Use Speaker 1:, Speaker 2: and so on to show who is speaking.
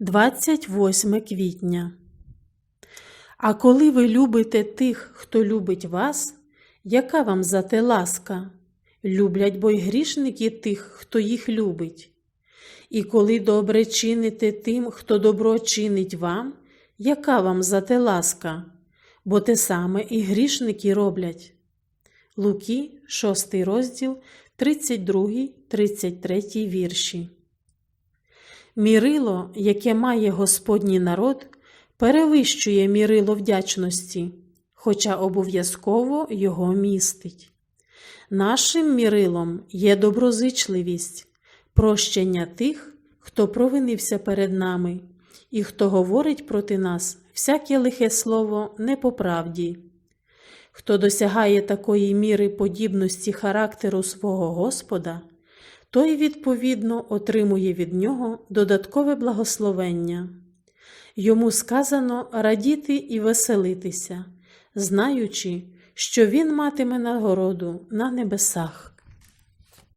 Speaker 1: 28 квітня. А коли ви любите тих, хто любить вас, яка вам за те ласка? Люблять бо й грішники тих, хто їх любить. І коли добре чините тим, хто добро чинить вам, яка вам за те ласка? Бо те саме і грішники роблять. Луки, 6 розділ, 32, 33 вірші. Мірило, яке має Господній народ, перевищує мірило вдячності, хоча обов'язково його містить. Нашим мірилом є доброзичливість, прощення тих, хто провинився перед нами, і хто говорить проти нас всяке лихе слово не по правді. Хто досягає такої міри подібності характеру свого Господа, той, відповідно, отримує від нього додаткове благословення. Йому сказано радіти і веселитися, знаючи, що він матиме нагороду на небесах.